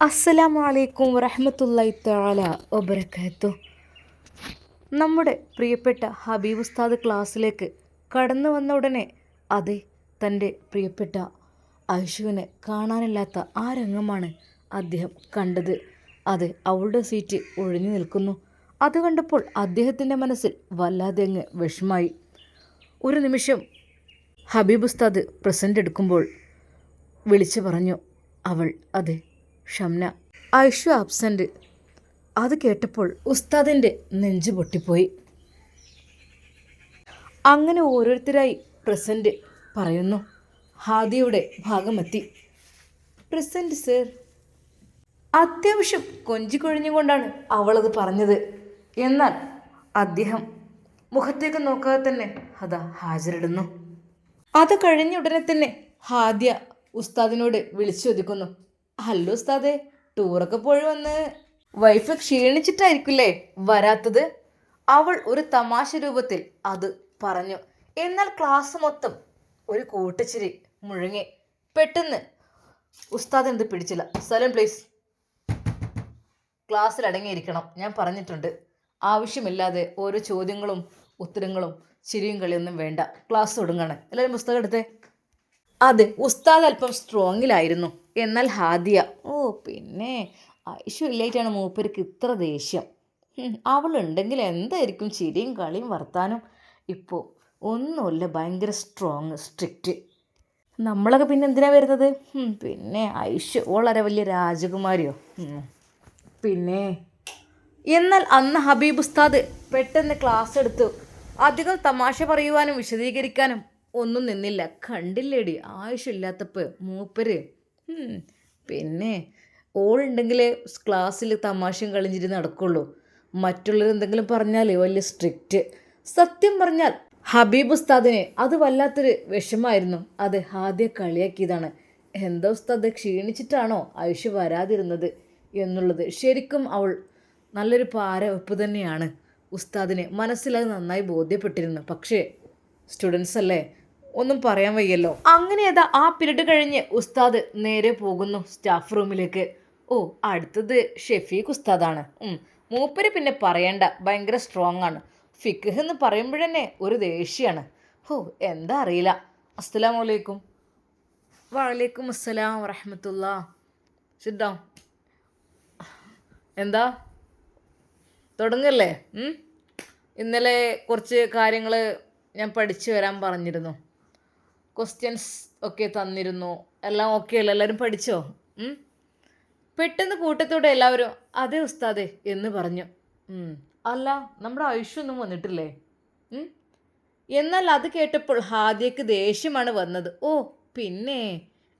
അസ്സലാമു അലൈക്കും വറഹമത്തല്ലായി താല ഒബരക്കത്തു നമ്മുടെ പ്രിയപ്പെട്ട ഹബീബ് ഉസ്താദ് ക്ലാസ്സിലേക്ക് കടന്നു വന്ന ഉടനെ അതെ തന്റെ പ്രിയപ്പെട്ട ഐഷുവിനെ കാണാനില്ലാത്ത ആ രംഗമാണ് അദ്ദേഹം കണ്ടത്. അത് അവളുടെ സീറ്റ് ഒഴിഞ്ഞു നിൽക്കുന്നു. അത് കണ്ടപ്പോൾ അദ്ദേഹത്തിന്റെ മനസ്സിൽ വല്ലാതെ അങ്ങ് വിഷമായി. ഒരു നിമിഷം ഹബീബ് ഉസ്താദ് പ്രസന്റ് എടുക്കുമ്പോൾ വിളിച്ചു പറഞ്ഞു അവൾ അതെ ഷംന. ഐഷു ആബ്സെന്റ് അത് കേട്ടപ്പോൾ ഉസ്താദിന്റെ നെഞ്ചു പൊട്ടിപ്പോയി. അങ്ങനെ ഓരോരുത്തരായി പ്രസന്റ് പറയുന്നു. ഹാദിയുടെ ഭാഗമെത്തി. പ്രസന്റ് സർ അത്യാവശ്യം കൊഞ്ചിക്കൊഴിഞ്ഞുകൊണ്ടാണ് അവളത് പറഞ്ഞത്. എന്നാൽ അദ്ദേഹം മുഖത്തേക്ക് നോക്കാതെ തന്നെ അതാ ഹാജരിടുന്നു. അത് കഴിഞ്ഞ ഉടനെ തന്നെ ഹാദ്യ ഉസ്താദിനോട് വിളിച്ചൊതുക്കുന്നു ഹലോ ഉസ്താദെ ടൂറൊക്കെ പോയി വന്ന്. വൈഫ് ക്ഷീണിച്ചിട്ടായിരിക്കില്ലേ വരാത്തത്? അവൾ ഒരു തമാശ രൂപത്തിൽ അത് പറഞ്ഞു. എന്നാൽ ക്ലാസ് മൊത്തം ഒരു കൂട്ടച്ചിരി മുഴങ്ങി. പെട്ടെന്ന് ഉസ്താദ് എന്ത് പിടിച്ചില്ല. സലം പ്ലീസ് ക്ലാസ്സിൽ അടങ്ങിയിരിക്കണം. ഞാൻ പറഞ്ഞിട്ടുണ്ട്. ആവശ്യമില്ലാതെ ഓരോ ചോദ്യങ്ങളും ഉത്തരങ്ങളും ചിരിയും കളിയൊന്നും വേണ്ട. ക്ലാസ് തുടങ്ങണേ. എല്ലാവരും പുസ്തകം എടുത്തേ. അതെ ഉസ്താദ് അല്പം സ്ട്രോങ്ങിലായിരുന്നു എന്നാൽ ഹാദിയ ഓ പിന്നെ ഐഷു ഇല്ലായിട്ടാണ് മൂപ്പർക്ക് ഇത്ര ദേഷ്യം. അവളുണ്ടെങ്കിൽ എന്തായിരിക്കും ചിരിയും കളിയും വർത്താനും ഇപ്പോൾ ഒന്നുമില്ല ഭയങ്കര സ്ട്രോങ് സ്ട്രിക്റ്റ് നമ്മളൊക്കെ പിന്നെ എന്തിനാ വരുന്നത്? പിന്നെ ഐഷ് വളരെ വലിയ രാജകുമാരിയോ? പിന്നെ എന്നാൽ അന്ന് ഹബീബ് ഉസ്താദ് പെട്ടെന്ന് ക്ലാസ് എടുത്തു. അധികം തമാശ പറയുവാനും വിശദീകരിക്കാനും ഒന്നും നിന്നില്ല. കണ്ടില്ലേടി ആവശ്യമില്ലാത്തപ്പോൾ മൂപ്പര് പിന്നെ ഓളുണ്ടെങ്കിലേ ക്ലാസ്സിൽ തമാശയും കളിഞ്ഞിട്ട് നടക്കുള്ളൂ. മറ്റുള്ളവർ എന്തെങ്കിലും പറഞ്ഞാൽ വലിയ സ്ട്രിക്റ്റ് സത്യം പറഞ്ഞാൽ ഹബീബ് ഉസ്താദിന് അത് വല്ലാത്തൊരു വിഷമായിരുന്നു. അത് ആദ്യം കളിയാക്കിയതാണ്. എന്താ ഉസ്താദ് ക്ഷീണിച്ചിട്ടാണോ ആയുഷ് വരാതിരുന്നത് എന്നുള്ളത് ശരിക്കും അവൾ നല്ലൊരു പാര വെപ്പ് തന്നെയാണ് ഉസ്താദിന് മനസ്സിലത് നന്നായി ബോധ്യപ്പെട്ടിരുന്നു. പക്ഷേ സ്റ്റുഡൻസ് അല്ലേ ഒന്നും പറയാൻ വയ്യല്ലോ. അങ്ങനെ ഏതാ ആ പിരീഡ് കഴിഞ്ഞ് ഉസ്താദ് നേരെ പോകുന്നു സ്റ്റാഫ് റൂമിലേക്ക് ഓ അടുത്തത് ഷെഫീഖ് ഉസ്താദാണ്. മൂപ്പര് പിന്നെ പറയണ്ട ഭയങ്കര സ്ട്രോങ് ആണ്. ഫിഖ് എന്ന് പറയുമ്പോഴന്നെ ഒരു ദേഷ്യമാണ്. ഓ എന്താ അറിയില്ല. അസ്സലാമു അലൈക്കും. വാലേക്കും അസ്സലാം വറഹമത്തുള്ള. സിദ്ധം. എന്താ? തുടങ്ങല്ലേ? ഇന്നലെ കുറച്ച് കാര്യങ്ങൾ ഞാൻ പഠിച്ചു വരാൻ പറഞ്ഞിരുന്നു. ക്വസ്റ്റ്യൻസ് ഒക്കെ തന്നിരുന്നു. എല്ലാം ഓക്കെ അല്ല? എല്ലാവരും പഠിച്ചോ? പെട്ടെന്ന് കൂട്ടത്തോടെ എല്ലാവരും അതെ ഉസ്താദെ എന്ന് പറഞ്ഞു. അല്ല നമ്മുടെ ആയുഷ്യൊന്നും വന്നിട്ടില്ലേ? എന്നാൽ അത് കേട്ടപ്പോൾ ഹാദിയക്ക് ദേഷ്യമാണ് വന്നത്. ഓ പിന്നെ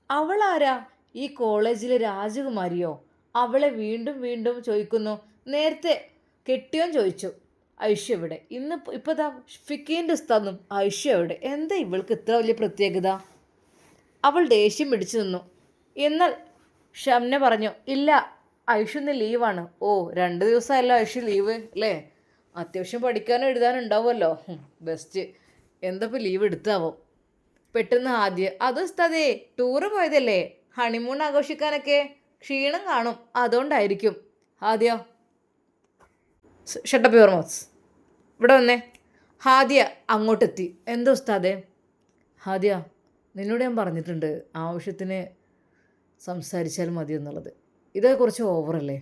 അവളാരാ? ഈ കോളേജിലെ രാജകുമാരിയോ? അവളെ വീണ്ടും വീണ്ടും ചോദിക്കുന്നു. നേരത്തെ കെട്ടിയോ ചോദിച്ചു. ഐഷ്യ എവിടെ? ഇന്ന് ഇപ്പോൾ ഇതാ ഫിക്കീന്റെ ഉസ്താദും ഐഷ്യ എവിടെ? എന്താ ഇവൾക്ക് ഇത്ര വലിയ പ്രത്യേകത? അവൾ ദേഷ്യം പിടിച്ചു നിന്നു. എന്നാൽ ഷംന പറഞ്ഞു ഇല്ല ഐഷു ഇന്ന് ലീവാണ് ഓ രണ്ട് ദിവസമായല്ലോ ഐഷു ലീവ് അല്ലേ? അത്യാവശ്യം പഠിക്കാനും എഴുതാനും ഉണ്ടാവുമല്ലോ. ബെസ്റ്റ് എന്തപ്പോൾ ലീവ് എടുത്താവോ? പെട്ടെന്ന് ആദ്യം. അത് ഉസ്താദേ ടൂറ് പോയതല്ലേ? ഹണിമൂൺ ആഘോഷിക്കാനൊക്കെ ക്ഷീണം കാണും അതുകൊണ്ടായിരിക്കും. ആദ്യ? ഷട്ടപ്പ് യുവർ മൗത്ത്സ് ഇവിടെ വന്നേ. ഹാദിയ അങ്ങോട്ടെത്തി. എന്തോ ഉസ്താദേ? ഹാദിയ നിന്നോട് ഞാൻ പറഞ്ഞിട്ടുണ്ട് ആവശ്യത്തിന് സംസാരിച്ചാൽ മതി എന്നുള്ളത്. ഇത് കുറച്ച് ഓവറല്ലേ?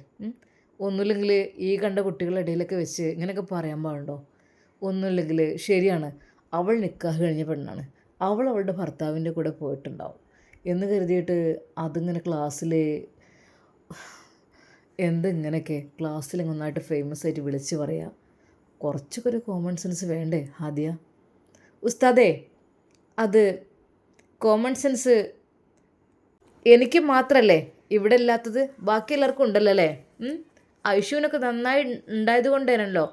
ഒന്നുമില്ലെങ്കിൽ ഈ കണ്ട കുട്ടികളുടെ ഇടയിലൊക്കെ വെച്ച് ഇങ്ങനെയൊക്കെ പറയാൻ പാടുണ്ടോ? ഒന്നുമില്ലെങ്കിൽ ശരിയാണ്. അവൾ നിക്കാഹ് കഴിഞ്ഞ പെണ്ണാണ്. അവൾ അവളുടെ ഭർത്താവിന്റെ കൂടെ പോയിട്ടുണ്ടാവും. എന്ന് കരുതിയിട്ട് അതിങ്ങനെ ക്ലാസ്സിൽ എന്തിങ്ങനെയൊക്കെ ക്ലാസ്സിൽ നന്നായിട്ട് ഫേമസ് ആയിട്ട് വിളിച്ച് പറയാം? കുറച്ചൊക്കെ ഒരു കോമൺ സെൻസ് വേണ്ടേ ആദ്യ ഉസ്താദേ അത് കോമൺ സെൻസ് എനിക്ക് മാത്രമല്ലേ ഇവിടെ ഇല്ലാത്തത്? ബാക്കി എല്ലാവർക്കും ഉണ്ടല്ലോ അല്ലേ? ഐഷുവിനൊക്കെ നന്നായി ഉണ്ടായത് കൊണ്ടേനല്ലോ.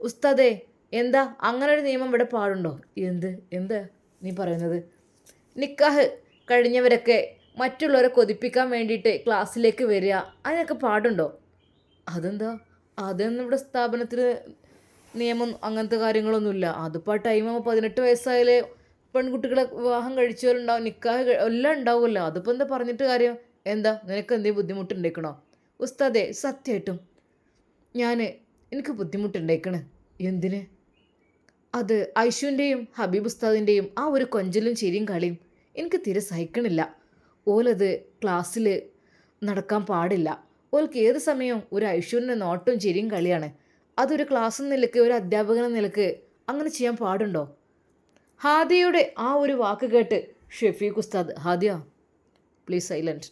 ഉസ്താദേ എന്താ അങ്ങനെ ഒരു നിയമം ഇവിടെ പാടുണ്ടോ? എന്ത്? എന്താ നീ പറയുന്നത്? നിക്കാഹ് കഴിഞ്ഞവരൊക്കെ മറ്റുള്ളവരെ കൊതിപ്പിക്കാൻ വേണ്ടിയിട്ട് ക്ലാസ്സിലേക്ക് വരിക. അതിനൊക്കെ പാടുണ്ടോ? അതെന്താ? അതൊന്നും ഇവിടെ സ്ഥാപനത്തിൽ നിയമം അങ്ങനത്തെ കാര്യങ്ങളൊന്നുമില്ല. അതിപ്പോൾ ആ ടൈം ആകുമ്പോൾ പതിനെട്ട് വയസ്സായാലേ പെൺകുട്ടികളെ വിവാഹം കഴിച്ചവരുണ്ടാവും നിക്കാഹ് എല്ലാം ഉണ്ടാവുമല്ലോ. അതിപ്പോൾ എന്താ പറഞ്ഞിട്ട് കാര്യം? എന്താ? നിനക്ക് എന്തെങ്കിലും ബുദ്ധിമുട്ടുണ്ടേക്കണോ ഉസ്താദേ സത്യമായിട്ടും ഞാൻ എനിക്ക് ബുദ്ധിമുട്ടുണ്ടായിക്കണ്. എന്തിന്? അത് ഐഷുവിന്റെയും ഹബീബ് ഉസ്താദിന്റെയും ആ ഒരു കൊഞ്ചലും ചിരിയും കളിയും എനിക്ക് തീരെ സഹിക്കണില്ല. ഓലത് ക്ലാസ്സിൽ നടക്കാൻ പാടില്ല. ഓൽക്ക് ഏത് സമയവും ഒരു ഐശ്വര്യന്റെ നോട്ടും ചിരിയും കളിയാണ്. അതൊരു ക്ലാസ് നിലയ്ക്ക് ഒരു അധ്യാപകൻ എന്ന നിലയ്ക്ക് അങ്ങനെ ചെയ്യാൻ പാടുണ്ടോ? ഹാദിയയുടെ ആ ഒരു വാക്ക് കേട്ട് ഷെഫീഖ് ഉസ്താദ് ഹാദിയ പ്ലീസ് സൈലന്റ്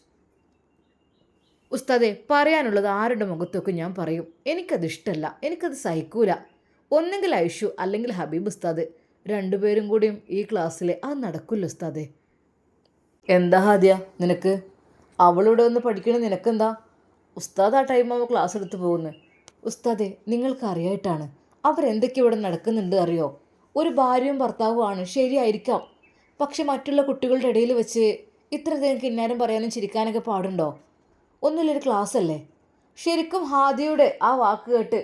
ഉസ്താദെ പറയാനുള്ളത് ആരുടെ മുഖത്തൊക്കെ ഞാൻ പറയും? എനിക്കത് ഇഷ്ടമല്ല എനിക്കത് സഹിക്കൂല. ഒന്നെങ്കിൽ ഐഷു അല്ലെങ്കിൽ ഹബീബ് ഉസ്താദ്. രണ്ടുപേരും കൂടിയും ഈ ക്ലാസ്സിലെ അത് നടക്കില്ല ഉസ്താദെ. എന്താ ഹാദിയ നിനക്ക്? അവളിവിടെ വന്ന് പഠിക്കണ നിനക്കെന്താ? ഉസ്താദ് ആ ടൈം ആവുമ്പോൾ ക്ലാസ് എടുത്ത് പോകുന്നത് ഉസ്താദെ നിങ്ങൾക്ക് അറിയായിട്ടാണ്. അവരെന്തൊക്കെ ഇവിടെ നടക്കുന്നുണ്ട് അറിയോ? ഒരു ഭാര്യയും ഭർത്താവുമാണ് ശരിയായിരിക്കാം. പക്ഷെ മറ്റുള്ള കുട്ടികളുടെ ഇടയിൽ വെച്ച് ഇത്ര നേരം കിന്നാരം പറയാനും ചിരിക്കാനൊക്കെ പാടുണ്ടോ? ഒന്നുമില്ലൊരു ക്ലാസ് അല്ലേ? ശരിക്കും ഹാദിയുടെ ആ വാക്ക് കേട്ട്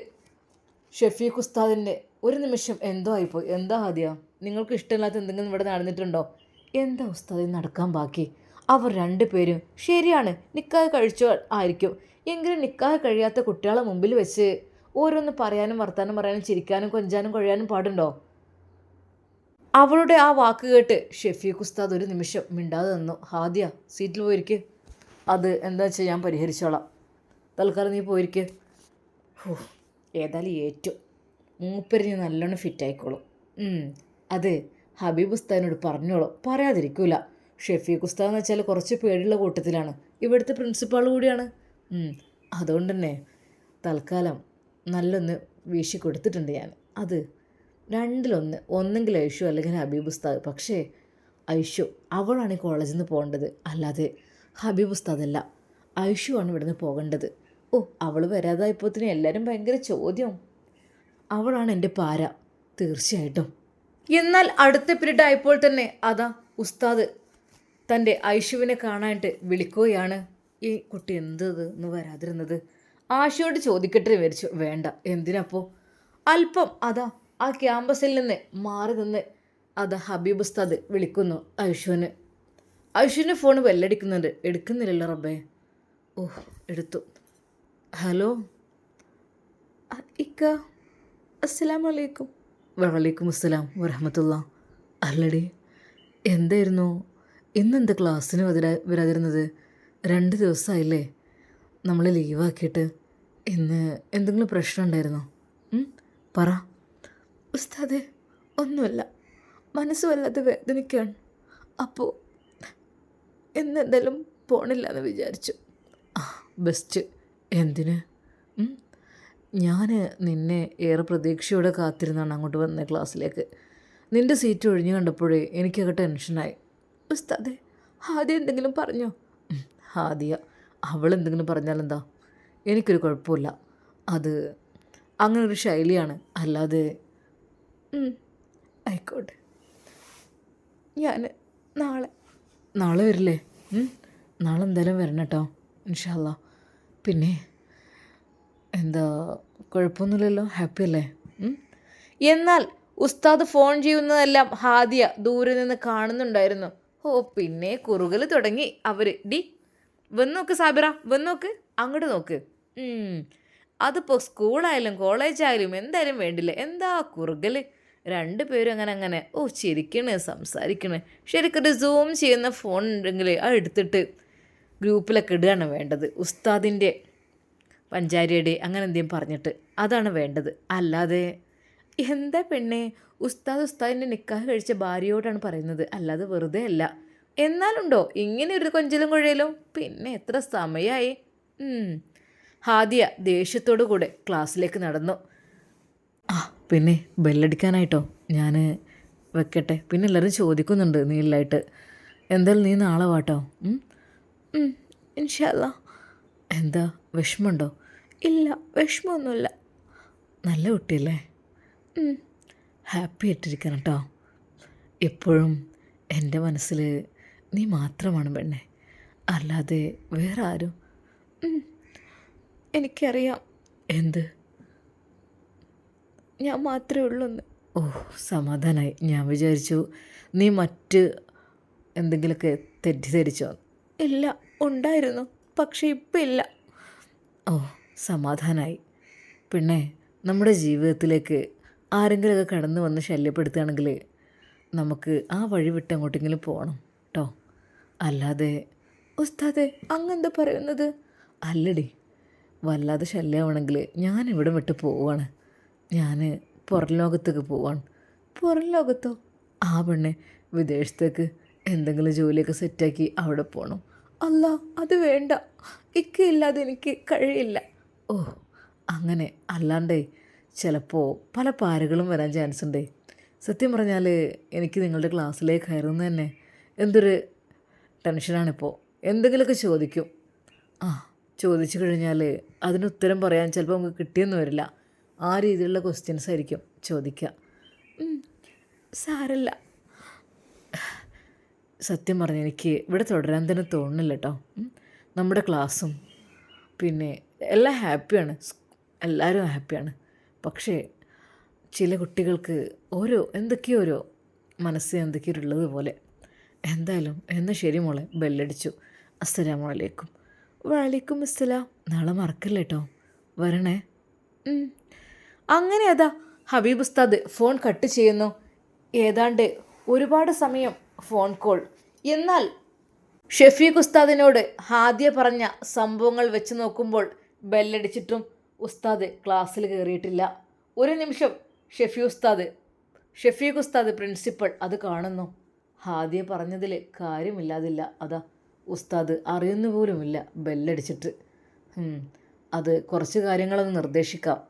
ഷെഫീഖ് ഉസ്താദിന്റെ ഒരു നിമിഷം എന്തോ ആയിപ്പോയി. എന്താ ഹാദിയ? നിങ്ങൾക്ക് ഇഷ്ടമില്ലാത്ത എന്തെങ്കിലും ഇവിടെ നടന്നിട്ടുണ്ടോ? എന്താ ഉസ്താദി നടക്കാൻ ബാക്കി? അവർ രണ്ടുപേരും ശരിയാണ് നിക്കാഹ് കഴിച്ചു ആയിരിക്കും. എങ്കിലും നിക്കാഹ് കഴിയാത്ത കുട്ടികളെ മുമ്പിൽ വെച്ച് ഓരോന്ന് പറയാനും വർത്താനം പറയാനും ചിരിക്കാനും കൊഞ്ചാനും കൊഴയാനും പാടുണ്ടോ? അവളുടെ ആ വാക്ക് കേട്ട് ഷെഫീഖ് ഉസ്താദ് ഒരു നിമിഷം മിണ്ടാതെ നിന്നു. ഹാദിയ സീറ്റിൽ പോയിരിക്ക്. അത് എന്താ വെച്ചാൽ ഞാൻ പരിഹരിച്ചോളാം. തൽക്കാലം നീ പോയിരിക്ക്. ഹോ ഏതായാലും ഏറ്റു. മൂപ്പരിന് നല്ലോണം ഫിറ്റ് ആയിക്കോളും. അത് ഹബീബ് ഉസ്താദിനോട് പറഞ്ഞോളൂ. പറയാതിരിക്കൂല. ഷെഫീഖ് ഉസ്താദ് എന്ന് വെച്ചാൽ കുറച്ച് പേടിയുള്ള കൂട്ടത്തിലാണ്. ഇവിടുത്തെ പ്രിൻസിപ്പാൾ കൂടിയാണ്. അതുകൊണ്ട് തന്നെ തൽക്കാലം നല്ലൊന്ന് വീശി കൊടുത്തിട്ടുണ്ട് ഞാൻ. അത് രണ്ടിലൊന്ന് ഒന്നെങ്കിൽ ഐഷു അല്ലെങ്കിൽ ഹബീബ് ഉസ്താദ്. പക്ഷേ ഐഷു അവളാണ് ഈ കോളേജിൽ നിന്ന് പോകേണ്ടത്. അല്ലാതെ ഹബീബ് ഉസ്താദല്ല ഐഷു ആണ് ഇവിടുന്ന് പോകേണ്ടത്. ഓ അവൾ വരാതായപ്പോത്തിന് എല്ലാവരും ഭയങ്കര ചോദ്യം. അവളാണ് എന്റെ പാര. തീർച്ചയായിട്ടും. എന്നാൽ അടുത്ത പിരീഡ് ആയപ്പോൾ തന്നെ അതാ ഉസ്താദ് തന്റെ ഐഷുവിനെ കാണാനായിട്ട് വിളിക്കുകയാണ്. ഈ കുട്ടി എന്തത് എന്ന് വരാതിരുന്നത്? ആശയോട് ചോദിക്കട്ടെ വിചാരിച്ചു. വേണ്ട എന്തിനപ്പോ? അല്പം അതാ ആ ക്യാമ്പസിൽ നിന്ന് മാറി നിന്ന് അതാ ഹബീബ് ഉസ്താദ് വിളിക്കുന്നു ഐഷുവിന് ഐഷുവിന്റെ ഫോൺ വെല്ലടിക്കുന്നുണ്ട് എടുക്കുന്നില്ലല്ലോ റബ്ബേ. ഓ എടുത്തു. ഹലോ? ഇക്ക. അസ്സലാം വലൈക്കും അസ്സലാം വരഹമത്തുള്ള അല്ലടി എന്തായിരുന്നു? ഇന്നെന്താ ക്ലാസ്സിന് വരാ വരാതിരുന്നത്? രണ്ട് ദിവസമായില്ലേ നമ്മൾ ലീവാക്കിയിട്ട് ഇന്ന് എന്തെങ്കിലും പ്രശ്നം ഉണ്ടായിരുന്നോ? പറ. ഉസ്താദെ ഒന്നുമല്ല. മനസ്സ് വല്ലാതെ വേദനിക്കുകയാണ് അപ്പോൾ എന്നെന്തായാലും പോണില്ല എന്ന് വിചാരിച്ചു. ആ ബെസ്റ്റ്. എന്തിന്? ഞാൻ നിന്നെ ഏറെ പ്രതീക്ഷയോടെ കാത്തിരുന്നാണ് അങ്ങോട്ട് വന്ന ക്ലാസ്സിലേക്ക്. നിന്റെ സീറ്റ് ഒഴിഞ്ഞു കണ്ടപ്പോഴേ എനിക്കൊക്കെ ടെൻഷനായി. ഉസ്താദെ ആദ്യം എന്തെങ്കിലും പറഞ്ഞോ? ഹാദിയ അവൾ എന്തെങ്കിലും പറഞ്ഞാലെന്താ? എനിക്കൊരു കുഴപ്പമില്ല. അത് അങ്ങനെ ഒരു ശൈലിയാണ്. അല്ലാതെ ആയിക്കോട്ടെ. ഞാൻ നാളെ. നാളെ വരില്ലേ? നാളെ എന്തായാലും വരണം കേട്ടോ ഇൻഷാല്ല പിന്നെ എന്താ കുഴപ്പമൊന്നുമില്ലല്ലോ. ഹാപ്പി അല്ലേ? എന്നാൽ ഉസ്താദ് ഫോൺ ചെയ്യുന്നതെല്ലാം ഹാദിയ ദൂരെ നിന്ന് കാണുന്നുണ്ടായിരുന്നു. ഓ പിന്നെ കുറുകൽ തുടങ്ങി. അവർ ഡി വന്ന് നോക്ക് സാബിറ വന്ന് നോക്ക്. അങ്ങോട്ട് നോക്ക്. അതിപ്പോൾ സ്കൂളായാലും കോളേജായാലും എന്തായാലും വേണ്ടില്ല. എന്താ കുറുകൽ? രണ്ടുപേരും അങ്ങനെ അങ്ങനെ. ഓ ചിരിക്കണ് സംസാരിക്കണ്. ശരിക്കൊരു സൂം ചെയ്യുന്ന ഫോൺ ഉണ്ടെങ്കിൽ അത് എടുത്തിട്ട് ഗ്രൂപ്പിലൊക്കെ ഇടുകയാണ് വേണ്ടത്. ഉസ്താദിന്റെ പഞ്ചാരിയുടെ അങ്ങനെ എന്തെങ്കിലും പറഞ്ഞിട്ട്. അതാണ് വേണ്ടത്. അല്ലാതെ എന്താ പെണ്ണെ ഉസ്താദ് ഉസ്താദിന്റെ നിക്കാഹ് കഴിച്ച ഭാര്യയോടാണ് പറയുന്നത്. അല്ലാതെ വെറുതെ അല്ല. എന്നാലുണ്ടോ ഇങ്ങനെ ഒരു കൊഞ്ചലും കുഴയലും പിന്നെ എത്ര സമയമായി ഹാദിയ ദേഷ്യത്തോടു കൂടെ ക്ലാസ്സിലേക്ക് നടന്നു. ആ പിന്നെ ബെല്ലടിക്കാനായിട്ടോ? ഞാൻ വെക്കട്ടെ. പിന്നെ എല്ലാവരും ചോദിക്കുന്നുണ്ട് നീലായിട്ട്. എന്തായാലും നീ നാളെ വാട്ടോ? ഇൻഷല്ല എന്താ വിഷമമുണ്ടോ? ഇല്ല വിഷമമൊന്നുമില്ല. നല്ല കുട്ടിയല്ലേ? ഹാപ്പി ആയിട്ടിരിക്കണം കേട്ടോ എപ്പോഴും എന്റെ മനസ്സിൽ നീ മാത്രമാണ് പെണ്ണെ. അല്ലാതെ വേറെ ആരും? എനിക്കറിയാം. എന്ത്? ഞാൻ മാത്രമേ ഉള്ളൂന്ന്. ഓ സമാധാനമായി ഞാൻ വിചാരിച്ചു നീ മറ്റ് എന്തെങ്കിലുമൊക്കെ തെറ്റിദ്ധരിച്ചോ? ഇല്ല ഉണ്ടായിരുന്നു. പക്ഷേ ഇപ്പം ഇല്ല. ഓ സമാധാനമായി പിന്നെ നമ്മുടെ ജീവിതത്തിലേക്ക് ആരെങ്കിലുമൊക്കെ കടന്നു വന്ന് ശല്യപ്പെടുത്തുകയാണെങ്കിൽ നമുക്ക് ആ വഴി വിട്ട് അങ്ങോട്ടെങ്കിലും പോകണം കേട്ടോ അല്ലാതെ ഉസ്താദെ അങ്ങെന്താ പറയുന്നത്? അല്ലടി വല്ലാതെ ശല്യമാണെങ്കിൽ ഞാൻ ഇവിടെ വിട്ട് പോവാണ് ഞാൻ പുറം ലോകത്തേക്ക് പോവാണ് പുറം ലോകത്തോ? ആ പെണ്ണെ വിദേശത്തേക്ക് എന്തെങ്കിലും ജോലിയൊക്കെ സെറ്റാക്കി അവിടെ പോകണം അല്ല അത് വേണ്ട. ഇക്കയില്ലാതെ എനിക്ക് കഴിയില്ല. ഓ അങ്ങനെ അല്ലാണ്ടേ ചിലപ്പോൾ പല പാരകളും വരാൻ ചാൻസ് ഉണ്ട് സത്യം പറഞ്ഞാൽ എനിക്ക് നിങ്ങളുടെ ക്ലാസ്സിലേക്ക് കയറുന്ന തന്നെ എന്തൊരു ടെൻഷനാണിപ്പോൾ എന്തെങ്കിലുമൊക്കെ ചോദിക്കും. ആ ചോദിച്ചു കഴിഞ്ഞാൽ അതിന് ഉത്തരം പറയാൻ ചിലപ്പോൾ നമുക്ക് കിട്ടിയെന്ന് വരില്ല. ആ രീതിയിലുള്ള ക്വസ്റ്റ്യൻസ് ആയിരിക്കും ചോദിക്കുക. സാരല്ല. സത്യം പറഞ്ഞ എനിക്ക് ഇവിടെ തുടരാൻ തന്നെ തോന്നുന്നില്ല കേട്ടോ നമ്മുടെ ക്ലാസ്സും പിന്നെ എല്ലാം ഹാപ്പിയാണ് എല്ലാവരും ഹാപ്പിയാണ്. പക്ഷേ ചില കുട്ടികൾക്ക് ഓരോ എന്തൊക്കെയോ ഓരോ മനസ്സിൽ എന്തൊക്കെയോ ഉള്ളത് പോലെ. എന്തായാലും എന്നാൽ ശരി മോളെ ബെല്ലടിച്ചു. അസ്സലാമലൈക്കും വലൈക്കും അസ്സലാം. നാളെ മറക്കല്ലേ കേട്ടോ വരണേ. അങ്ങനെ അതാ ഹബീബ് ഉസ്താദ് ഫോൺ കട്ട് ചെയ്യുന്നു. ഏതാണ്ട് ഒരുപാട് സമയം ഫോൺ കോൾ. എന്നാൽ ഷെഫീഖ് ഉസ്താദിനോട് ആദ്യ പറഞ്ഞ സംഭവങ്ങൾ വെച്ച് നോക്കുമ്പോൾ ബെല്ലടിച്ചിട്ടും ഉസ്താദ് ക്ലാസ്സിൽ കയറിയിട്ടില്ല. ഒരു നിമിഷം ഷെഫി ഉസ്താദ് ഷെഫീഖ് ഉസ്താദ് പ്രിൻസിപ്പൾ അത് കാണുന്നു. ഹാദിയ പറഞ്ഞതിൽ കാര്യമില്ലാതില്ല. അതാ ഉസ്താദ് അറിയുന്ന പോലുമില്ല ബെല്ലടിച്ചിട്ട്. അത് കുറച്ച് കാര്യങ്ങളൊന്ന് നിർദ്ദേശിക്കാം.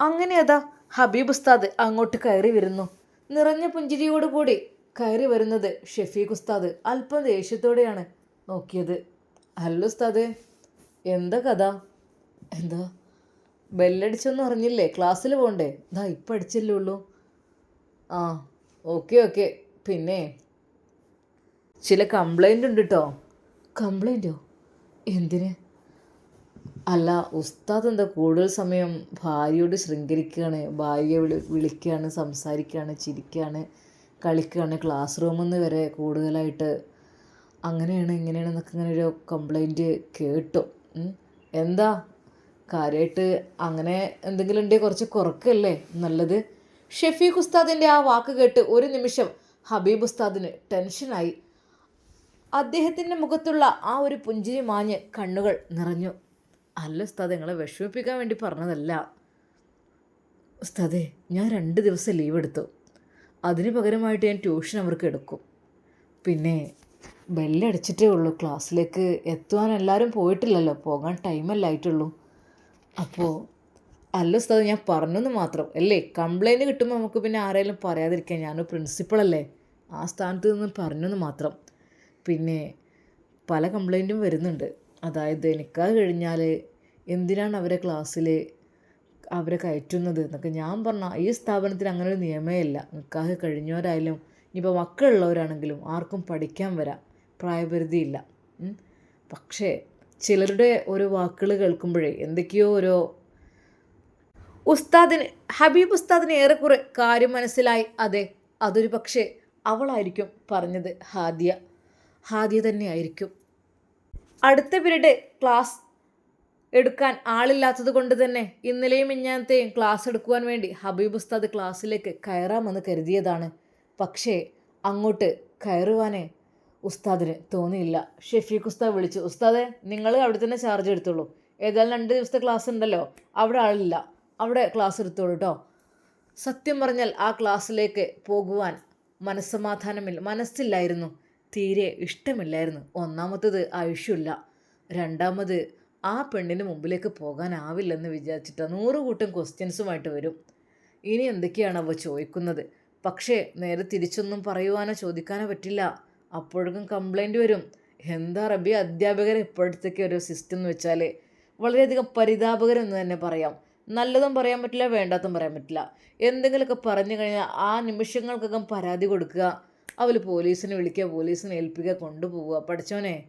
അങ്ങനെ അതാ ഹബീബ് ഉസ്താദ് അങ്ങോട്ട് കയറി വരുന്നു. നിറഞ്ഞ പുഞ്ചിരിയോടുകൂടി കയറി വരുന്നത് ഷെഫീഖ് ഉസ്താദ് അല്പം ദേഷ്യത്തോടെയാണ് നോക്കിയത്. ഹലോ ഉസ്താദ് എന്താ കഥ? എന്താ? ബെല്ലടിച്ചൊന്നും അറിഞ്ഞില്ലേ? ക്ലാസ്സിൽ പോകണ്ടേ ഇതാ ഇപ്പം അടിച്ചല്ലേ ഉള്ളൂ. ആ ഓക്കെ ഓക്കെ. പിന്നെ? ചില കംപ്ലൈന്റ് ഉണ്ട് കേട്ടോ കംപ്ലൈന്റോ എന്തിന്? അല്ല ഉസ്താദ് എന്താ കൂടുതൽ സമയം ഭാര്യയോട് ശൃംഖരിക്കുകയാണ് ഭാര്യയെ വിളി വിളിക്കുകയാണ് സംസാരിക്കുകയാണ് ചിരിക്കുകയാണ് കളിക്കുകയാണ് ക്ലാസ് റൂമിൽ നിന്ന് വരെ കൂടുതലായിട്ട് അങ്ങനെയാണ് ഇങ്ങനെയാണ് എന്നൊക്കെ ഇങ്ങനെ ഒരു കംപ്ലൈന്റ് കേട്ടു എന്താ? കാര്യമായിട്ട് അങ്ങനെ എന്തെങ്കിലും ഉണ്ടെങ്കിൽ കുറച്ച് കുറക്കല്ലേ? നല്ലത്. ഷെഫീഖ് ഉസ്താദിന്റെ ആ വാക്ക് കേട്ട് ഒരു നിമിഷം ഹബീബ് ഉസ്താദിന് ടെൻഷനായി അദ്ദേഹത്തിന്റെ മുഖത്തുള്ള ആ ഒരു പുഞ്ചിരി മാഞ്ഞ് കണ്ണുകൾ നിറഞ്ഞു. അല്ല ഉസ്താദ് നിങ്ങളെ വിഷമിപ്പിക്കാൻ വേണ്ടി പറഞ്ഞതല്ല. ഉസ്താദേ ഞാൻ രണ്ട് ദിവസം ലീവ് എടുത്തു. അതിന് പകരമായിട്ട് ഞാൻ ട്യൂഷൻ അവർക്ക് എടുക്കും. പിന്നെ ബെല്ലടിച്ചിട്ടേ ഉള്ളൂ. ക്ലാസ്സിലേക്ക് എത്തുവാൻ എല്ലാവരും പോയിട്ടില്ലല്ലോ. പോകാൻ ടൈമല്ല ആയിട്ടുള്ളൂ. അപ്പോൾ അല്ല ഉസ്താദ് ഞാൻ പറഞ്ഞെന്ന് മാത്രം. അല്ലേ? കംപ്ലൈന്റ് കിട്ടുമ്പോൾ നമുക്ക് പിന്നെ ആരെങ്കിലും പറയാതിരിക്കാൻ ഞാൻ പ്രിൻസിപ്പളല്ലേ ആ സ്ഥാനത്ത് നിന്ന് പറഞ്ഞെന്ന് മാത്രം. പിന്നെ പല കംപ്ലൈന്റും വരുന്നുണ്ട്. അതായത് നിക്കാഹ് കഴിഞ്ഞാൽ എന്തിനാണ് അവരെ ക്ലാസ്സിൽ അവരെ കയറ്റുന്നത് എന്നൊക്കെ ഞാൻ പറഞ്ഞ ഈ സ്ഥാപനത്തിൽ അങ്ങനെ ഒരു നിയമേ ഇല്ല. നിക്കാഹ് കഴിഞ്ഞവരായാലും ഇനിയിപ്പോൾ മക്കളുള്ളവരാണെങ്കിലും ആർക്കും പഠിക്കാൻ വരാം പ്രായപരിധിയില്ല പക്ഷേ ചിലരുടെ ഓരോ വാക്കുകൾ കേൾക്കുമ്പോഴേ എന്തൊക്കെയോ ഓരോ ഉസ്താദിന് ഹബീബ് ഉസ്താദിന് ഏറെക്കുറെ കാര്യം മനസ്സിലായി. അതെ അതൊരു പക്ഷേ അവളായിരിക്കും പറഞ്ഞത് ഹാദിയ. ഹാദിയ തന്നെയായിരിക്കും. അടുത്ത പീരീഡ് ക്ലാസ് എടുക്കാൻ ആളില്ലാത്തത് കൊണ്ട് തന്നെ ഇന്നലെയും ഇഞ്ഞാനത്തെയും ക്ലാസ് എടുക്കുവാൻ വേണ്ടി ഹബീബ് ഉസ്താദ് ക്ലാസ്സിലേക്ക് കയറാമെന്ന് കരുതിയതാണ്. പക്ഷേ അങ്ങോട്ട് കയറുവാനേ ഉസ്താദിന് തോന്നിയില്ല. ഷെഫീഖ് ഉസ്താദ് വിളിച്ചു. ഉസ്താദെ നിങ്ങൾ അവിടെ തന്നെ ചാർജ് എടുത്തോളൂ. ഏതായാലും രണ്ട് ദിവസത്തെ ക്ലാസ് ഉണ്ടല്ലോ. അവിടെ ആളില്ല. അവിടെ ക്ലാസ് എടുത്തോളൂ കേട്ടോ സത്യം പറഞ്ഞാൽ ആ ക്ലാസ്സിലേക്ക് പോകുവാൻ മനസ്സമാധാനമില്ല. മനസ്സില്ലായിരുന്നു. തീരെ ഇഷ്ടമില്ലായിരുന്നു. ഒന്നാമത്തത് ആയുഷ്യമില്ല രണ്ടാമത് ആ പെണ്ണിന് മുമ്പിലേക്ക് പോകാനാവില്ലെന്ന് വിചാരിച്ചിട്ട് നൂറ് കൂട്ടം ക്വസ്റ്റ്യൻസുമായിട്ട് വരും. ഇനി എന്തൊക്കെയാണ് അവ ചോദിക്കുന്നത്? പക്ഷേ നേരെ തിരിച്ചൊന്നും പറയുവാനോ ചോദിക്കാനോ പറ്റില്ല. അപ്പോഴേക്കും കംപ്ലൈന്റ് വരും. എന്താ റബി അധ്യാപകർ ഇപ്പോഴത്തേക്ക് ഒരു സിസ്റ്റം എന്ന് വെച്ചാൽ വളരെയധികം പരിതാപകരെന്ന് തന്നെ പറയാം. നല്ലതും പറയാൻ പറ്റില്ല വേണ്ടാത്തും പറയാൻ പറ്റില്ല. എന്തെങ്കിലുമൊക്കെ പറഞ്ഞു കഴിഞ്ഞാൽ ആ നിമിഷങ്ങൾക്കകം പരാതി കൊടുക്കുക. അവർ പോലീസിനെ വിളിക്കുക പോലീസിനെ ഏൽപ്പിക്കുക കൊണ്ടുപോവുക. പഠിച്ചോനെ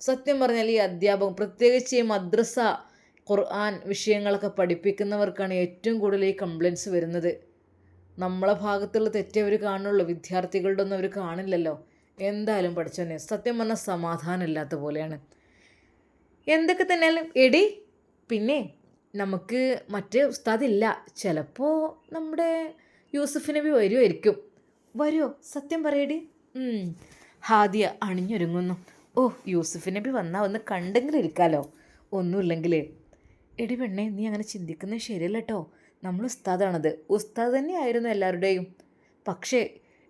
സത്യം പറഞ്ഞാൽ ഈ അധ്യാപകം പ്രത്യേകിച്ച് ഈ മദ്രസ ഖുർആൻ വിഷയങ്ങളൊക്കെ പഠിപ്പിക്കുന്നവർക്കാണ് ഏറ്റവും കൂടുതൽ ഈ കംപ്ലയിൻസ് വരുന്നത്. നമ്മളെ ഭാഗത്തുള്ള തെറ്റേ അവർ കാണുള്ളൂ. വിദ്യാർത്ഥികളുടെ ഒന്നും അവർ കാണില്ലല്ലോ. എന്തായാലും പഠിച്ചോനെ? സത്യം പറഞ്ഞാൽ സമാധാനമില്ലാത്ത പോലെയാണ്. എന്തൊക്കെ തന്നെയാലും എടി പിന്നെ നമുക്ക് മറ്റേ ഉസ്താദില്ല ചിലപ്പോൾ നമ്മുടെ യൂസഫ് നബി വരുമായിരിക്കും വരുമോ സത്യം പറയടി. ഹാദിയ അണിഞ്ഞൊരുങ്ങുന്നു. ഓ യൂസഫ് നബി വന്നാൽ ഒന്ന് കണ്ടെങ്കിലും ഇരിക്കാലോ? ഒന്നുമില്ലെങ്കിൽ എടി പെണ്ണേ നീ അങ്ങനെ ചിന്തിക്കുന്നത് ശരിയല്ല കേട്ടോ നമ്മൾ ഉസ്താദാണത്. ഉസ്താദ് തന്നെയായിരുന്നു എല്ലാവരുടെയും. പക്ഷേ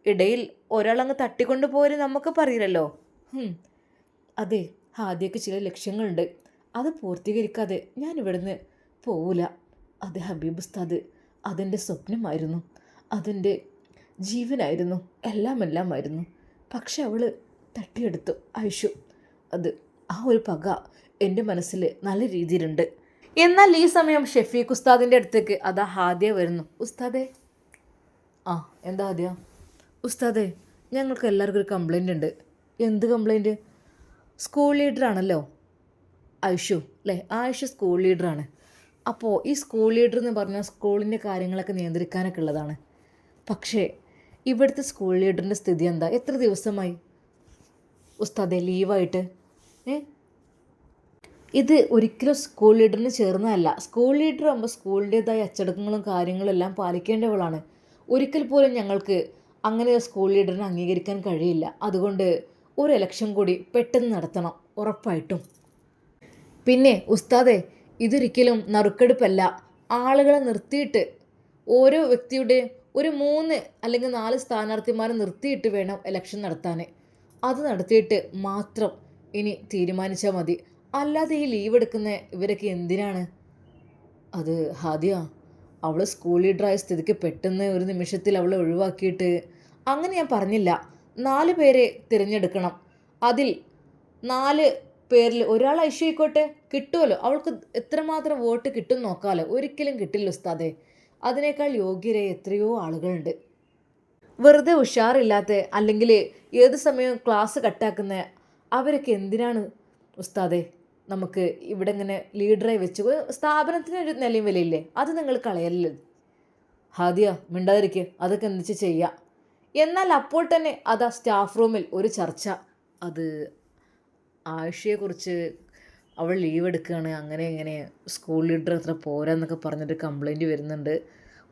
ഇടയിൽ ഒരാളങ്ങ് തട്ടിക്കൊണ്ട് പോരെ നമുക്ക് പറയില്ലല്ലോ. അതെ ആദ്യമൊക്കെ ചില ലക്ഷ്യങ്ങളുണ്ട്. അത് പൂർത്തീകരിക്കാതെ ഞാൻ ഇവിടുന്ന് പോവില്ല അതെ ഹബീബ് ഉസ്താദ് അതെന്റെ സ്വപ്നമായിരുന്നു. അതെന്റെ ജീവനായിരുന്നു. എല്ലാം എല്ലാമായിരുന്നു പക്ഷെ അവൾ തട്ടിയെടുത്തു ഐഷു. അത് ആ ഒരു പക എന്റെ മനസ്സിൽ നല്ല രീതിയിലുണ്ട്. എന്നാൽ ഈ സമയം ഷെഫീഖ് ഉസ്താദിന്റെ അടുത്തേക്ക് അതാ ഹാദിയ വരുന്നു. ഉസ്താദേ. ആ എന്താ ഹാദിയ? ഉസ്താദേ ഞങ്ങൾക്ക് എല്ലാവർക്കും ഒരു കംപ്ലൈന്റ് ഉണ്ട്. എന്ത് കംപ്ലൈന്റ് സ്കൂൾ ലീഡറാണല്ലോ ആയുഷു അല്ലേ? ആയുഷ് സ്കൂൾ ലീഡറാണ് അപ്പോൾ ഈ സ്കൂൾ ലീഡർ എന്ന് പറഞ്ഞാൽ സ്കൂളിന്റെ കാര്യങ്ങളൊക്കെ നിയന്ത്രിക്കാനൊക്കെ ഉള്ളതാണ്. പക്ഷേ ഇവിടുത്തെ സ്കൂൾ ലീഡറിന്റെ സ്ഥിതി എന്താ? എത്ര ദിവസമായി? ഉസ്താദെ ലീവായിട്ട് ഏ? ഇത് ഒരിക്കലും സ്കൂൾ ലീഡറിന് ചേർന്നതല്ല. സ്കൂൾ ലീഡർ ആകുമ്പോൾ സ്കൂളിന്റേതായ അച്ചടക്കങ്ങളും കാര്യങ്ങളും എല്ലാം പാലിക്കേണ്ടവളാണ്. ഒരിക്കൽ പോലും ഞങ്ങൾക്ക് അങ്ങനെ സ്കൂൾ ലീഡറിനെ അംഗീകരിക്കാൻ കഴിയില്ല. അതുകൊണ്ട് ഒരു ഇലക്ഷൻ കൂടി പെട്ടെന്ന് നടത്തണം ഉറപ്പായിട്ടും. പിന്നെ ഉസ്താദെ ഇതൊരിക്കലും നറുക്കെടുപ്പല്ല. ആളുകളെ നിർത്തിയിട്ട് ഓരോ വ്യക്തിയുടെ ഒരു മൂന്ന് അല്ലെങ്കിൽ നാല് സ്ഥാനാർത്ഥിമാരെ നിർത്തിയിട്ട് വേണം ഇലക്ഷൻ നടത്താൻ അത് നടത്തിയിട്ട് മാത്രം ഇനി തീരുമാനിച്ചാൽ മതി. അല്ലാതെ ഈ ലീവ് എടുക്കുന്ന ഇവരൊക്കെ എന്തിനാണ്? അത് ഹാദിയ അവൾ സ്കൂൾ ലീഡറായ സ്ഥിതിക്ക് പെട്ടെന്ന് ഒരു നിമിഷത്തിൽ അവളെ ഒഴിവാക്കിയിട്ട് അങ്ങനെ ഞാൻ പറഞ്ഞില്ല. നാല് പേരെ തിരഞ്ഞെടുക്കണം. അതിൽ നാല് പേരിൽ ഒരാൾ ഐശ്വയിക്കോട്ടെ കിട്ടുമല്ലോ അവൾക്ക് എത്രമാത്രം വോട്ട് കിട്ടും നോക്കാമല്ലോ ഒരിക്കലും കിട്ടില്ല ഉസ്താദെ. അതിനേക്കാൾ യോഗ്യരെ എത്രയോ ആളുകളുണ്ട്. വെറുതെ ഉഷാറില്ലാത്ത അല്ലെങ്കിൽ ഏത് സമയവും ക്ലാസ് കട്ടാക്കുന്ന അവരൊക്കെ എന്തിനാണ് ഉസ്താദെ? നമുക്ക് ഇവിടെ ഇങ്ങനെ ലീഡറായി വെച്ച് ഒരു സ്ഥാപനത്തിന് ഒരു നിലയും വിലയില്ലേ? അത് നിങ്ങൾ കളയല്ലേ? ഹാദിയ മിണ്ടാതിരിക്കുക അതൊക്കെ എന്തിച്ച് ചെയ്യാം? എന്നാൽ അപ്പോൾ തന്നെ അതാ സ്റ്റാഫ് റൂമിൽ ഒരു ചർച്ച. അത് ആയിഷയെക്കുറിച്ച് അവൾ ലീവ് എടുക്കുകയാണ് അങ്ങനെ ഇങ്ങനെ സ്കൂൾ ലീഡർ അത്ര പോരാന്നൊക്കെ പറഞ്ഞിട്ട് കംപ്ലൈന്റ് വരുന്നുണ്ട്.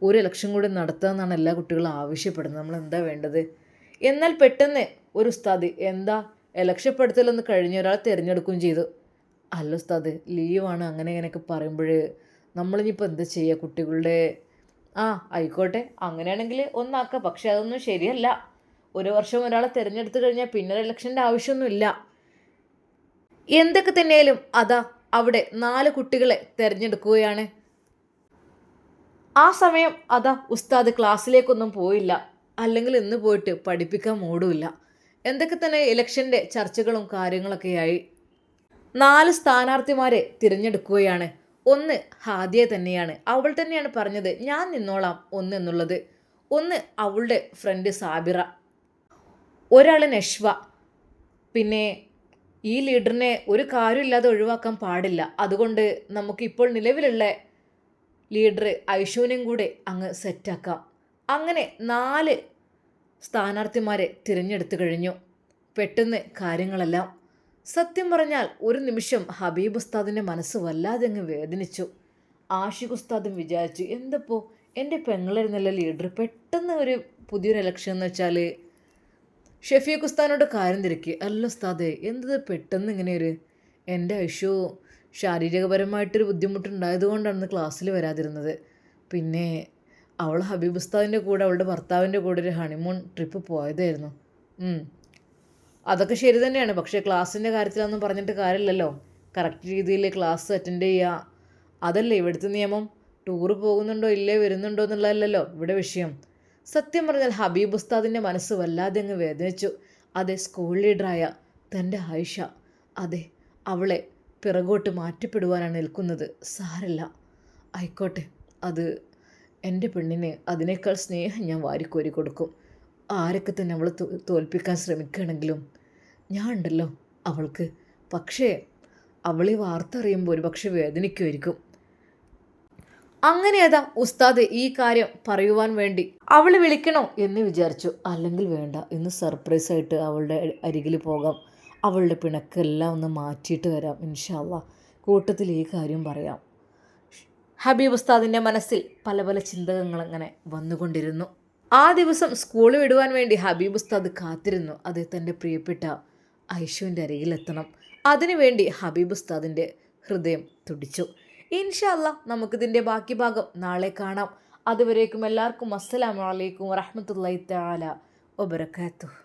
ഒരു ഇലക്ഷൻ കൂടി നടത്തുകയെന്നാണ് എല്ലാ കുട്ടികളും ആവശ്യപ്പെടുന്നത്. നമ്മൾ എന്താ വേണ്ടത്? എന്നാൽ പെട്ടെന്ന് ഒരു ഉസ്താദ് എന്താ ഇലക്ഷപ്പെടുത്തലൊന്ന് കഴിഞ്ഞ ഒരാൾ തിരഞ്ഞെടുക്കുകയും ചെയ്തു. അല്ല ഉസ്താദ് ലീവാണ് അങ്ങനെ ഇങ്ങനെയൊക്കെ പറയുമ്പോൾ നമ്മളിനിപ്പോൾ എന്താ ചെയ്യുക കുട്ടികളുടെ ആ ആയിക്കോട്ടെ. അങ്ങനെയാണെങ്കിൽ ഒന്നാക്കുക പക്ഷെ അതൊന്നും ശരിയല്ല. ഒരു വർഷം ഒരാളെ തിരഞ്ഞെടുത്ത് കഴിഞ്ഞാൽ പിന്നെ ഇലക്ഷന്റെ ആവശ്യമൊന്നുമില്ല. എന്തൊക്കെ തന്നെയാലും അതാ അവിടെ നാല് കുട്ടികളെ തിരഞ്ഞെടുക്കുകയാണ്. ആ സമയം അതാ ഉസ്താദ് ക്ലാസ്സിലേക്കൊന്നും പോയില്ല. അല്ലെങ്കിൽ ഇന്ന് പോയിട്ട് പഠിപ്പിക്കാൻ മൂടുമില്ല എന്തൊക്കെ തന്നെ ഇലക്ഷന്റെ ചർച്ചകളും കാര്യങ്ങളൊക്കെയായി. നാല് സ്ഥാനാർത്ഥിമാരെ തിരഞ്ഞെടുക്കുകയാണ്. ഒന്ന് ഹാദിയ തന്നെയാണ്. അവൾ തന്നെയാണ് പറഞ്ഞത് ഞാൻ നിന്നോളാം ഒന്ന് എന്നുള്ളത്. ഒന്ന് അവളുടെ ഫ്രണ്ട് സാബിറ. ഒരാൾ നഷ്വ. പിന്നെ ഈ ലീഡറിനെ ഒരു കാര്യമില്ലാതെ ഒഴിവാക്കാൻ പാടില്ല. അതുകൊണ്ട് നമുക്കിപ്പോൾ നിലവിലുള്ള ലീഡർ ഐഷുവിനെയും കൂടെ അങ്ങ് സെറ്റാക്കാം അങ്ങനെ നാല് സ്ഥാനാർത്ഥിമാരെ തിരഞ്ഞെടുത്തു കഴിഞ്ഞു. പെട്ടെന്ന് കാര്യങ്ങളെല്ലാം സത്യം പറഞ്ഞാൽ ഒരു നിമിഷം ഹബീബ് ഉസ്താദിന്റെ മനസ്സ് വല്ലാതെ അങ്ങ് വേദനിച്ചു. ആഷിഖ് ഉസ്താദും വിചാരിച്ചു എന്തപ്പോൾ എന്റെ പെങ്ങളായിരുന്നല്ല ലീഡർ പെട്ടെന്ന് ഒരു പുതിയൊരു ഇലക്ഷൻ എന്ന് വെച്ചാൽ ഷെഫീഖ് ഉസ്താദിനോട് കാര്യം തിരക്കി. അല്ല ഉസ്താദേ എന്തത് പെട്ടെന്ന് ഇങ്ങനെ ഒരു എന്റെ ഐഷു ശാരീരികപരമായിട്ടൊരു ബുദ്ധിമുട്ടുണ്ടായത് കൊണ്ടാണ് ക്ലാസ്സിൽ വരാതിരുന്നത്. പിന്നെ അവൾ ഹബീബ് ഉസ്താദിന്റെ കൂടെ അവളുടെ ഭർത്താവിന്റെ കൂടെ ഒരു ഹണിമൂൺ ട്രിപ്പ് പോയതായിരുന്നു. അതൊക്കെ ശരി തന്നെയാണ്. പക്ഷേ ക്ലാസ്സിന്റെ കാര്യത്തിലൊന്നും പറഞ്ഞിട്ട് കാര്യമില്ലല്ലോ. കറക്റ്റ് രീതിയിൽ ക്ലാസ് അറ്റൻഡ് ചെയ്യുക. അതല്ലേ ഇവിടുത്തെ നിയമം? ടൂർ പോകുന്നുണ്ടോ ഇല്ലേ വരുന്നുണ്ടോ എന്നുള്ളതല്ലല്ലോ ഇവിടെ വിഷയം. സത്യം പറഞ്ഞാൽ ഹബീബ് ഉസ്താദിന്റെ മനസ്സ് വല്ലാതെ അങ്ങ് വേദനിച്ചു. അതെ സ്കൂൾ ലീഡറായ തന്റെ ആയിഷ. അതെ അവളെ പിറകോട്ട് മാറ്റപ്പെടുവാനാണ് നിൽക്കുന്നത്. സാരല്ല. ആയിക്കോട്ടെ അത് എന്റെ പെണ്ണിന് അതിനേക്കാൾ സ്നേഹം ഞാൻ വാരിക്കോരി കൊടുക്കും. ആരൊക്കെ തന്നെ അവൾ തോൽപ്പിക്കാൻ ശ്രമിക്കുകയാണെങ്കിലും ഞാൻ ഉണ്ടല്ലോ അവൾക്ക്. പക്ഷേ അവൾ ഈ വാർത്ത അറിയുമ്പോൾ ഒരു പക്ഷെ വേദനിക്കുമായിരിക്കും. അങ്ങനെ ഉസ്താദ് ഈ കാര്യം പറയുവാൻ വേണ്ടി. അവൾ വിളിക്കണോ എന്ന് വിചാരിച്ചു. അല്ലെങ്കിൽ വേണ്ട ഇന്ന് സർപ്രൈസ് ആയിട്ട് അവളുടെ അരികിൽ പോകാം. അവളുടെ പിണക്കെല്ലാം ഒന്ന് മാറ്റിയിട്ട് വരാം ഇൻഷാല്ല കൂട്ടത്തിൽ ഈ കാര്യം പറയാം. ഹബീബ് ഉസ്താദിന്റെ മനസ്സിൽ പല പല ചിന്തകങ്ങൾ അങ്ങനെ വന്നുകൊണ്ടിരുന്നു. ആ ദിവസം സ്കൂൾ വിടുവാൻ വേണ്ടി ഹബീബ് ഉസ്താദ് കാത്തിരുന്നു. അത് തന്റെ പ്രിയപ്പെട്ട ഐഷുവിന്റെ അരികിലെത്തണം. അതിനുവേണ്ടി ഹബീബ് ഉസ്താദിന്റെ ഹൃദയം തുടിച്ചു. ഇൻഷല്ല നമുക്കിതിന്റെ ബാക്കി ഭാഗം നാളെ കാണാം. അതുവരേക്കും എല്ലാവർക്കും അസ്സലാമലൈക്കും വറഹമത്തല്ലാ തആല വബറകാതുഹു.